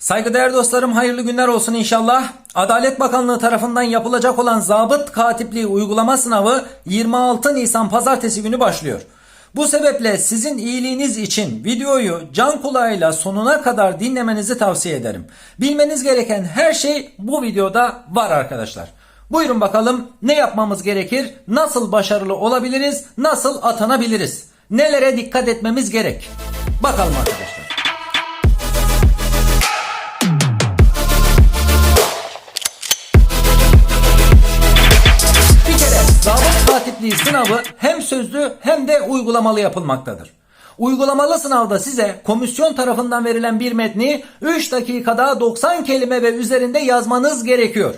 Saygıdeğer dostlarım hayırlı günler olsun inşallah. Adalet Bakanlığı tarafından yapılacak olan zabıt katipliği uygulama sınavı 26 Nisan pazartesi günü başlıyor. Bu sebeple sizin iyiliğiniz için videoyu can kulağıyla sonuna kadar dinlemenizi tavsiye ederim. Bilmeniz gereken her şey bu videoda var arkadaşlar. Buyurun bakalım ne yapmamız gerekir? Nasıl başarılı olabiliriz? Nasıl atanabiliriz? Nelere dikkat etmemiz gerek? Bakalım arkadaşlar. Zabıt katipliği sınavı hem sözlü hem de uygulamalı yapılmaktadır. Uygulamalı sınavda size komisyon tarafından verilen bir metni 3 dakikada 90 kelime ve üzerinde yazmanız gerekiyor.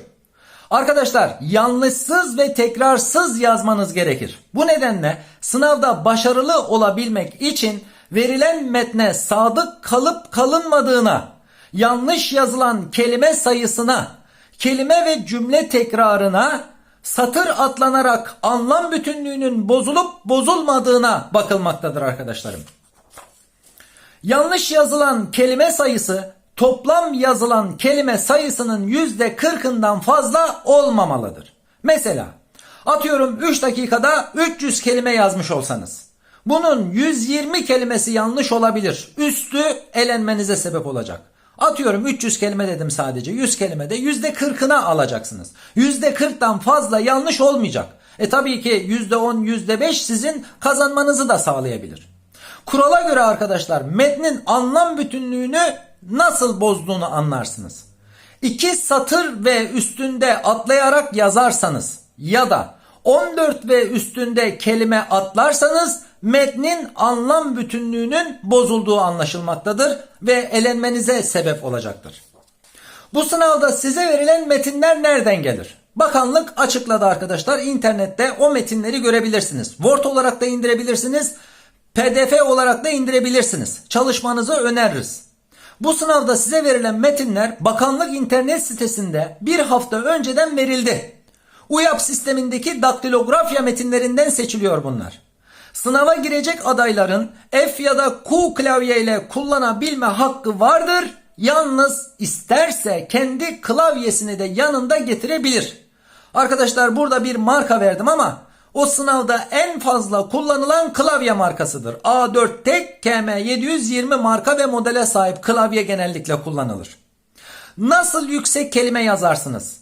Arkadaşlar yanlışsız ve tekrarsız yazmanız gerekir. Bu nedenle sınavda başarılı olabilmek için verilen metne sadık kalıp kalınmadığına, yanlış yazılan kelime sayısına, kelime ve cümle tekrarına, satır atlanarak anlam bütünlüğünün bozulup bozulmadığına bakılmaktadır arkadaşlarım. Yanlış yazılan kelime sayısı toplam yazılan kelime sayısının yüzde kırkından fazla olmamalıdır. Mesela atıyorum 3 dakikada 300 kelime yazmış olsanız bunun 120 kelimesi yanlış olabilir. Üstü elenmenize sebep olacak. Atıyorum 300 kelime dedim sadece. 100 kelimede %40'ına alacaksınız. %40'dan fazla yanlış olmayacak. E tabii ki %10, %5 sizin kazanmanızı da sağlayabilir. Kurala göre arkadaşlar metnin anlam bütünlüğünü nasıl bozduğunu anlarsınız. İki satır ve üstünde atlayarak yazarsanız ya da 14 ve üstünde kelime atlarsanız metnin anlam bütünlüğünün bozulduğu anlaşılmaktadır ve elenmenize sebep olacaktır. Bu sınavda size verilen metinler nereden gelir? Bakanlık açıkladı arkadaşlar. İnternette o metinleri görebilirsiniz. Word olarak da indirebilirsiniz. PDF olarak da indirebilirsiniz. Çalışmanızı öneririz. Bu sınavda size verilen metinler bakanlık internet sitesinde bir hafta önceden verildi. UYAP sistemindeki daktilografya metinlerinden seçiliyor bunlar. Sınava girecek adayların F ya da Q klavye ile kullanabilme hakkı vardır. Yalnız isterse kendi klavyesini de yanında getirebilir. Arkadaşlar burada bir marka verdim ama o sınavda en fazla kullanılan klavye markasıdır. A4 tek KM720 marka ve modele sahip klavye genellikle kullanılır. Nasıl yüksek kelime yazarsınız?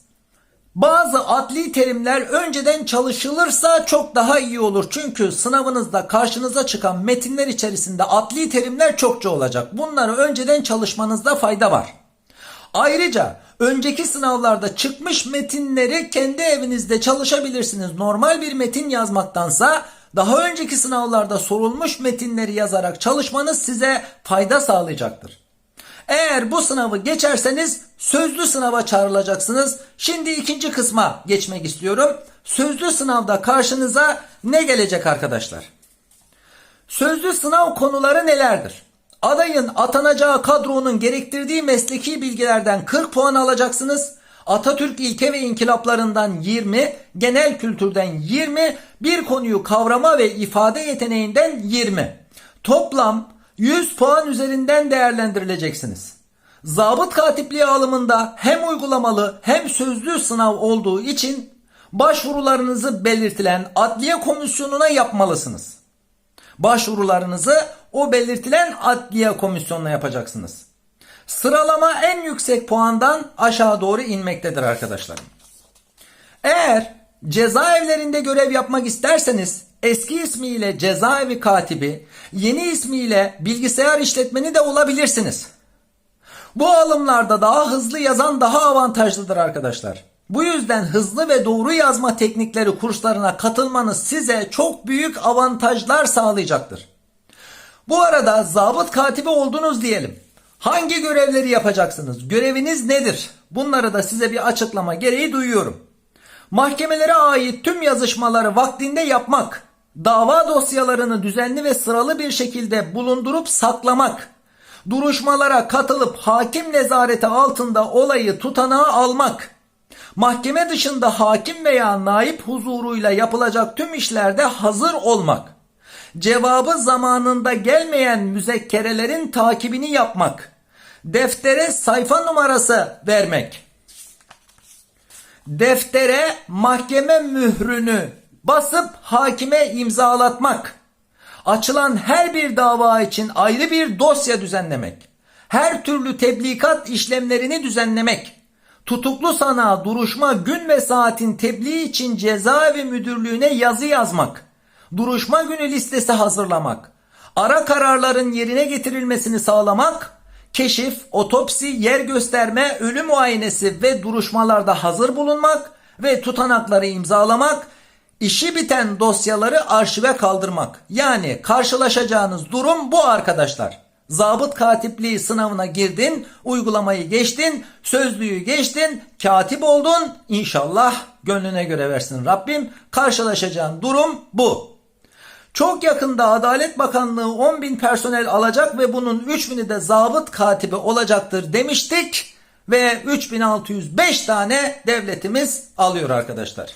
Bazı adli terimler önceden çalışılırsa çok daha iyi olur. Çünkü sınavınızda karşınıza çıkan metinler içerisinde adli terimler çokça olacak. Bunları önceden çalışmanızda fayda var. Ayrıca önceki sınavlarda çıkmış metinleri kendi evinizde çalışabilirsiniz. Normal bir metin yazmaktansa daha önceki sınavlarda sorulmuş metinleri yazarak çalışmanız size fayda sağlayacaktır. Eğer bu sınavı geçerseniz sözlü sınava çağrılacaksınız. Şimdi ikinci kısma geçmek istiyorum. Sözlü sınavda karşınıza ne gelecek arkadaşlar? Sözlü sınav konuları nelerdir? Adayın atanacağı kadronun gerektirdiği mesleki bilgilerden 40 puan alacaksınız. Atatürk ilke ve inkılaplarından 20, genel kültürden 20, bir konuyu kavrama ve ifade yeteneğinden 20. Toplam 100 puan üzerinden değerlendirileceksiniz. Zabıt katipliği alımında hem uygulamalı hem sözlü sınav olduğu için başvurularınızı belirtilen adliye komisyonuna yapmalısınız. Başvurularınızı o belirtilen adliye komisyonuna yapacaksınız. Sıralama en yüksek puandan aşağı doğru inmektedir arkadaşlarım. Eğer cezaevlerinde görev yapmak isterseniz eski ismiyle cezaevi katibi, yeni ismiyle bilgisayar işletmeni de olabilirsiniz. Bu alımlarda daha hızlı yazan daha avantajlıdır arkadaşlar. Bu yüzden hızlı ve doğru yazma teknikleri kurslarına katılmanız size çok büyük avantajlar sağlayacaktır. Bu arada zabıt katibi oldunuz diyelim. Hangi görevleri yapacaksınız? Göreviniz nedir? Bunları da size bir açıklama gereği duyuyorum. Mahkemelere ait tüm yazışmaları vaktinde yapmak, dava dosyalarını düzenli ve sıralı bir şekilde bulundurup saklamak, duruşmalara katılıp hakim nezareti altında olayı tutanağa almak, mahkeme dışında hakim veya naip huzuruyla yapılacak tüm işlerde hazır olmak, cevabı zamanında gelmeyen müzekkerelerin takibini yapmak, Deftere sayfa numarası vermek. Deftere mahkeme mührünü basıp hakime imzalatmak. Açılan her bir dava için ayrı bir dosya düzenlemek. Her türlü tebligat işlemlerini düzenlemek. Tutuklu sana duruşma gün ve saatin tebliğ için cezaevi müdürlüğüne yazı yazmak. Duruşma günü listesi hazırlamak. Ara kararların yerine getirilmesini sağlamak. Keşif, otopsi, yer gösterme, ölüm muayenesi ve duruşmalarda hazır bulunmak ve tutanakları imzalamak İşi biten dosyaları arşive kaldırmak. Yani karşılaşacağınız durum bu arkadaşlar. Zabıt katipliği sınavına girdin, uygulamayı geçtin, sözlüğü geçtin, katip oldun. İnşallah gönlüne göre versin Rabbim. Karşılaşacağın durum bu. Çok yakında Adalet Bakanlığı 10 bin personel alacak ve bunun 3000'i de zabıt katibi olacaktır demiştik. Ve 3605 tane devletimiz alıyor arkadaşlar.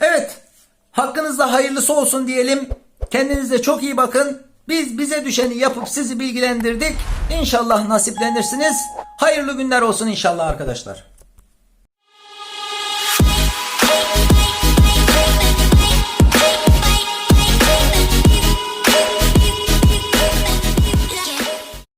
Evet. Hakkınızda hayırlısı olsun diyelim. Kendinize çok iyi bakın. Biz bize düşeni yapıp sizi bilgilendirdik. İnşallah nasiplenirsiniz. Hayırlı günler olsun inşallah arkadaşlar.